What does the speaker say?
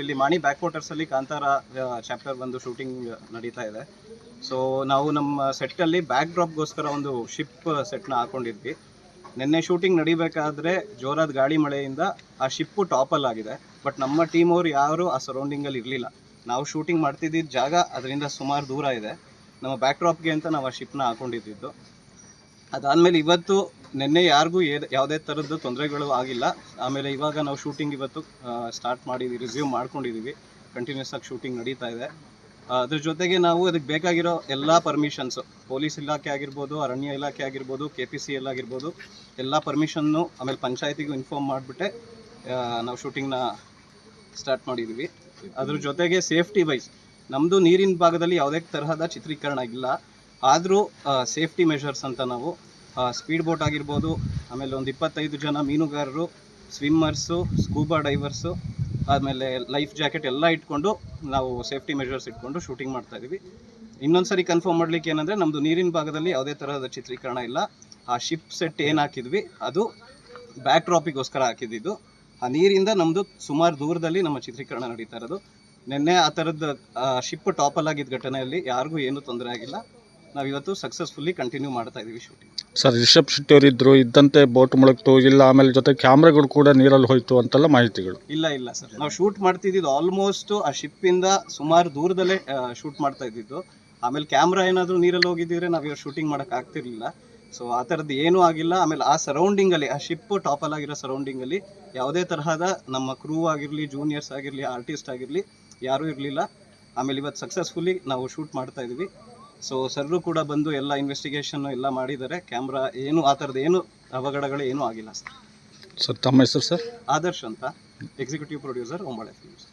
ಇಲ್ಲಿ ಮಾಣಿ ಬ್ಯಾಕ್ ವಾಟರ್ಸಲ್ಲಿ ಕಾಂತಾರ ಚಾಪ್ಟರ್ ಒಂದು ಶೂಟಿಂಗ್ ನಡೀತಾ ಇದೆ. ಸೊ ನಾವು ನಮ್ಮ ಸೆಟ್ಟಲ್ಲಿ ಬ್ಯಾಕ್ ಡ್ರಾಪ್ಗೋಸ್ಕರ ಒಂದು ಶಿಪ್ನ ಹಾಕೊಂಡಿದ್ವಿ. ನಿನ್ನೆ ಶೂಟಿಂಗ್ ನಡಿಬೇಕಾದ್ರೆ ಜೋರಾದ ಗಾಳಿ ಮಳೆಯಿಂದ ಆ ಶಿಪ್ಪು ಅಲ್ಲಿ ಆಗಿದೆ. ಬಟ್ ನಮ್ಮ ಟೀಮ್ ಅವ್ರು ಯಾರು ಆ ಸರೌಂಡಿಂಗಲ್ಲಿ ಇರಲಿಲ್ಲ. ನಾವು ಶೂಟಿಂಗ್ ಮಾಡ್ತಿದ್ದಿದ್ದ ಜಾಗ ಅದರಿಂದ ಸುಮಾರು ದೂರ ಇದೆ. ನಮ್ಮ ಬ್ಯಾಕ್ ಡ್ರಾಪ್ಗೆ ಅಂತ ನಾವು ಆ ಶಿಪ್ನ ಹಾಕೊಂಡಿದ್ದು. ಅದಾದಮೇಲೆ ಇವತ್ತು ನಿನ್ನೆ ಯಾರಿಗೂ ಯಾವುದೇ ಥರದ್ದು ತೊಂದರೆಗಳು ಆಗಿಲ್ಲ. ಆಮೇಲೆ ಇವಾಗ ನಾವು ಶೂಟಿಂಗ್ ಇವತ್ತು ಸ್ಟಾರ್ಟ್ ಮಾಡಿದ್ವಿ ರಿಸ್ಯೂಮ್ ಮಾಡ್ಕೊಂಡಿದ್ದೀವಿ ಕಂಟಿನ್ಯೂಸ್ ಆಗಿ ಶೂಟಿಂಗ್ ನಡೀತಾ ಇದೆ. ಅದ್ರ ಜೊತೆಗೆ ನಾವು ಅದಕ್ಕೆ ಬೇಕಾಗಿರೋ ಎಲ್ಲ ಪರ್ಮಿಷನ್ಸು ಪೊಲೀಸ್ ಇಲಾಖೆ ಆಗಿರ್ಬೋದು, ಅರಣ್ಯ ಇಲಾಖೆ ಆಗಿರ್ಬೋದು ಕೆ ಪಿ ಸಿ ಎಲ್ ಆಗಿರ್ಬೋದು, ಎಲ್ಲ ಪರ್ಮಿಷನ್ನು ಆಮೇಲೆ ಪಂಚಾಯತಿಗೂ ಇನ್ಫಾರ್ಮ್ ಮಾಡಿಬಿಟ್ಟೆ ನಾವು ಶೂಟಿಂಗ್ನ ಸ್ಟಾರ್ಟ್ ಮಾಡಿದ್ದೀವಿ ಅದ್ರ ಜೊತೆಗೆ ಸೇಫ್ಟಿ ವೈಸ್ ನಮ್ಮದು ನೀರಿನ ಭಾಗದಲ್ಲಿ ಯಾವುದೇ ತರಹದ ಚಿತ್ರೀಕರಣ ಇಲ್ಲ ಆದರೂ ಸೇಫ್ಟಿ ಮೆಷರ್ಸ್ ಅಂತ ನಾವು ಸ್ಪೀಡ್ ಬೋಟ್ ಆಗಿರ್ಬೋದು, ಆಮೇಲೆ ಒಂದು ಇಪ್ಪತ್ತೈದು ಜನ ಮೀನುಗಾರರು ಸ್ವಿಮ್ಮರ್ಸು ಸ್ಕೂಬಾ ಡೈವರ್ಸು ಆಮೇಲೆ ಲೈಫ್ ಜಾಕೆಟ್ ಎಲ್ಲ ಇಟ್ಕೊಂಡು ನಾವು ಸೇಫ್ಟಿ ಮೆಷರ್ಸ್ ಇಟ್ಕೊಂಡು ಶೂಟಿಂಗ್ ಮಾಡ್ತಾ ಇದ್ದೀವಿ. ಇನ್ನೊಂದು ಸರಿ ಕನ್ಫರ್ಮ್ ಮಾಡ್ಲಿಕ್ಕೆ ಏನಂದರೆ ನಮ್ಮದು ನೀರಿನ ಭಾಗದಲ್ಲಿ ಯಾವುದೇ ತರಹದ ಚಿತ್ರೀಕರಣ ಇಲ್ಲ. ಆ ಶಿಪ್ ಸೆಟ್ ಏನು ಹಾಕಿದ್ವಿ, ಅದು ಬ್ಯಾಕ್ ಡ್ರಾಪಿಗೋಸ್ಕರ ಹಾಕಿದ್ದು ಆ ನೀರಿಂದ ನಮ್ಮದು ಸುಮಾರು ದೂರದಲ್ಲಿ ನಮ್ಮ ಚಿತ್ರೀಕರಣ ನಡೀತಾ ಇರೋದು. ನಿನ್ನೆ ಆ ಥರದ್ದು ಶಿಪ್ ಟಾಪಲ್ ಆಗಿದ್ದ ಘಟನೆಯಲ್ಲಿ ಯಾರಿಗೂ ಏನೂ ತೊಂದರೆ ಆಗಿಲ್ಲ. ನಾವು ಇವತ್ತು ಸಕ್ಸಸ್ಫುಲ್ಲಿ ಕಂಟಿನ್ಯೂ ಮಾಡ್ತಾ ಇದ್ದೀವಿ ಶೂಟಿಂಗ್ ಸರ್ ರಿಷಬ್ ಶೆಟ್ಟಿ ಅವರು ಇದ್ರು ಇದ್ದಂತೆ ಬೋಟ್ ಮುಳುಗ್ತು ಇಲ್ಲ ಆಮೇಲೆ ಜೊತೆ ಕ್ಯಾಮ್ರಾಗಳು ಕೂಡ ನೀರಲ್ಲಿ ಹೋಯ್ತು ಅಂತೆಲ್ಲ ಮಾಹಿತಿಗಳು. ಇಲ್ಲ ಇಲ್ಲ ಸರ್. ನಾವು ಶೂಟ್ ಮಾಡ್ತಿದ್ದಿದ್ದು ಆಲ್ಮೋಸ್ಟ್ ಆ ಶಿಪ್ಪಿಂದ ಸುಮಾರು ದೂರದಲ್ಲೇ ಶೂಟ್ ಮಾಡ್ತಾ ಇದ್ದಿದ್ದು. ಆಮೇಲೆ ಕ್ಯಾಮ್ರಾ ಏನಾದರೂ ನೀರಲ್ಲಿ ಹೋಗಿದ್ದಿದ್ರೆ ನಾವು ಇವಾಗ ಶೂಟಿಂಗ್ ಮಾಡೋಕೆ ಆಗ್ತಿರ್ಲಿಲ್ಲ. ಸೊ ಆ ಥರದ್ದು ಏನೂ ಆಗಿಲ್ಲ. ಆಮೇಲೆ ಆ ಸರೌಂಡಿಂಗಲ್ಲಿ ಆ ಶಿಪ್ ಟಾಪಲ್ ಆಗಿರೋ ಸರೌಂಡಿಂಗಲ್ಲಿ ಯಾವುದೇ ತರಹದ ನಮ್ಮ ಕ್ರೂ ಆಗಿರಲಿ ಜೂನಿಯರ್ಸ್ ಆಗಿರಲಿ ಆರ್ಟಿಸ್ಟ್ ಆಗಿರಲಿ ಯಾರೂ ಇರಲಿಲ್ಲ. ಆಮೇಲೆ ಇವತ್ತು ಸಕ್ಸಸ್ಫುಲಿ ನಾವು ಶೂಟ್ ಮಾಡ್ತಾ ಇದ್ವಿ. ಸೊ ಸರ್ರು ಕೂಡ ಬಂದು ಎಲ್ಲ ಇನ್ವೆಸ್ಟಿಗೇಷನ್ ಎಲ್ಲ ಮಾಡಿದ್ದಾರೆ. ಕ್ಯಾಮ್ರಾ ಏನು ಆ ಥರದ್ದು ಏನು ಅವಘಡಗಳು ಏನೂ ಆಗಿಲ್ಲ ಸರ್ ಸರ್ ತಮ್ಮ ಹೆಸರು ಸರ್ ಆದರ್ಶ್ ಅಂತ ಎಕ್ಸಿಕ್ಯೂಟಿವ್ ಪ್ರೊಡ್ಯೂಸರ್ ಒಂಬಳೆ ಫಿಲ್ಮ್ಸ್